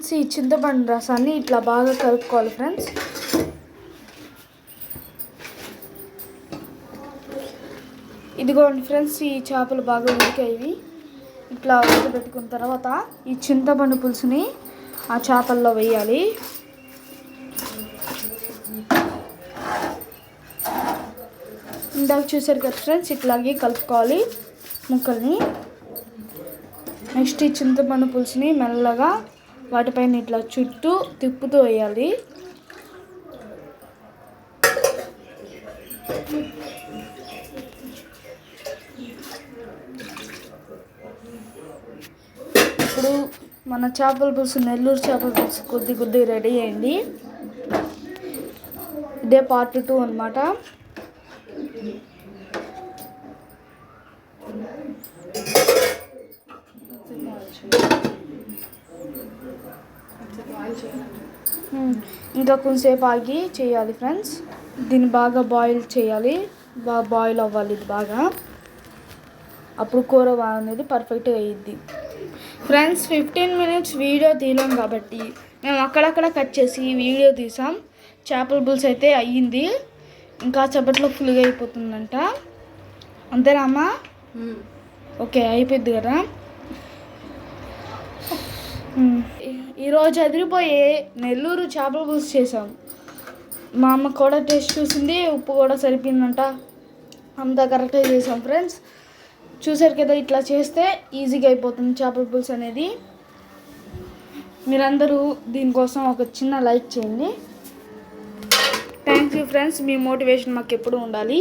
Friends ఈ చింతపండు రసాన్ని ఇట్లా బాగా కలుపుకోవాలి ఫ్రెండ్స్. ఇదిగోండి ఫ్రెండ్స్ ఈ చేపలు బాగా ఉడికాయి ఇట్లా ఉడకబెట్టుకున్న తర్వాత ఈ చింతపండు పులుసుని ఆ చేపల్లో వేయాలి. ఇందాక చూసారు కదా ఫ్రెండ్స్ ఇట్లాగే కలుపుకోవాలి ముక్కల్ని. నెక్స్ట్ ఈ చింతపండు పులుసుని మెల్లగా వాటిపైన ఇట్లా చుట్టూ తిప్పుతూ వేయాలి. ఇప్పుడు మన చేపల పులుసు నెల్లూరు చేపల పులుసు కొద్ది కొద్ది రెడీ అయ్యండి. ఇదే పార్ట్ టూ అనమాట ఇంకా కొంతసేపు ఆగి చేయాలి ఫ్రెండ్స్. దీన్ని బాగా బాయిల్ చేయాలి. బాగా బాయిల్ అవ్వాలి ఇది బాగా. అప్పుడు కూర అనేది పర్ఫెక్ట్గా అయ్యిద్ది. ఫ్రెండ్స్ ఫిఫ్టీన్ మినిట్స్ వీడియో తీయలేం కాబట్టి మేము అక్కడక్కడ కట్ చేసి వీడియో తీసాం. చేపల పులుసు అయితే అయ్యింది. ఇంకా చప్పట్లో ఫుల్గా అయిపోతుందంట అంతేనా అమ్మా ఓకే అయిపోద్ది కదా. ఈరోజు అదిరిపోయే నెల్లూరు చేపల పులుసు చేసాం. మా అమ్మ కూడా టేస్ట్ చూసింది ఉప్పు కూడా సరిపోయిందంట. అంతా కరెక్ట్గా చేసాం ఫ్రెండ్స్. చూసారు కదా ఇట్లా చేస్తే ఈజీగా అయిపోతుంది చేపల పులుసు అనేది. మీరందరూ దీనికోసం ఒక చిన్న లైక్ చేయండి. థ్యాంక్ యూ ఫ్రెండ్స్ మీ మోటివేషన్ మాకు ఎప్పుడు ఉండాలి.